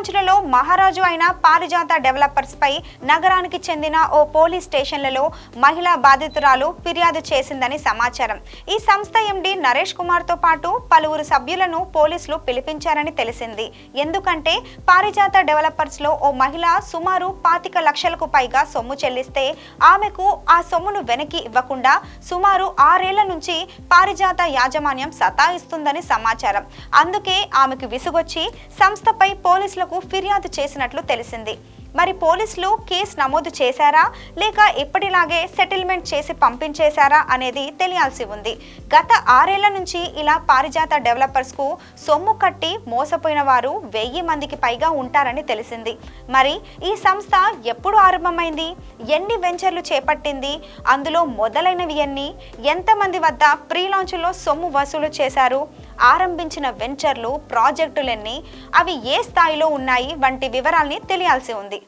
లాంచ్లలో మహారాజు అయిన పారిజాత డెవలపర్స్ పై నగరానికి చెందిన ఓ పోలీస్ స్టేషన్లలో మహిళా బాధితురాలు ఫిర్యాదు చేసిందని సమాచారం. ఈ సంస్థ ఎండి నరేష్ కుమార్తో పాటు పలువురు సభ్యులను పోలీసులు పిలిపించారని తెలిసింది. ఎందుకంటే పారిజాత డెవలపర్స్లో ఓ మహిళ సుమారు పాతిక లక్షలకు పైగా సొమ్ము చెల్లిస్తే ఆమెకు ఆ సొమ్మును వెనక్కి ఇవ్వకుండా సుమారు ఆరేళ్ళ నుంచి పారిజాత యాజమాన్యం సతాయిస్తుందని సమాచారం. అందుకే ఆమెకు విసుగొచ్చి సంస్థపై పోలీసులకు పోలీసులకు ఫిర్యాదు చేసినట్లు తెలిసింది. మరి పోలీసులు కేసు నమోదు చేశారా? లేక ఎప్పటిలాగే సెటిల్మెంట్ చేసి పంపించేశారా అనేది తెలియాల్సి ఉంది. గత ఆరేళ్ళ నుంచి ఇలా పారిజాత డెవలపర్స్కు సొమ్ము కట్టి మోసపోయిన వారు వెయ్యి మందికి పైగా ఉంటారని తెలిసింది. మరి ఈ సంస్థ ఎప్పుడు ఆరంభమైంది? ఎన్ని వెంచర్లు చేపట్టింది? అందులో మొదలైనవి ఎన్ని? ఎంతమంది వద్ద ప్రీ లాంచ్లో సొమ్ము వసూలు చేశారు? ఆరంభించిన వెంచర్లు ప్రాజెక్టులన్నీ అవి ఏ స్థాయిలో ఉన్నాయి వంటి వివరాల్ని తెలియాల్సి ఉంది.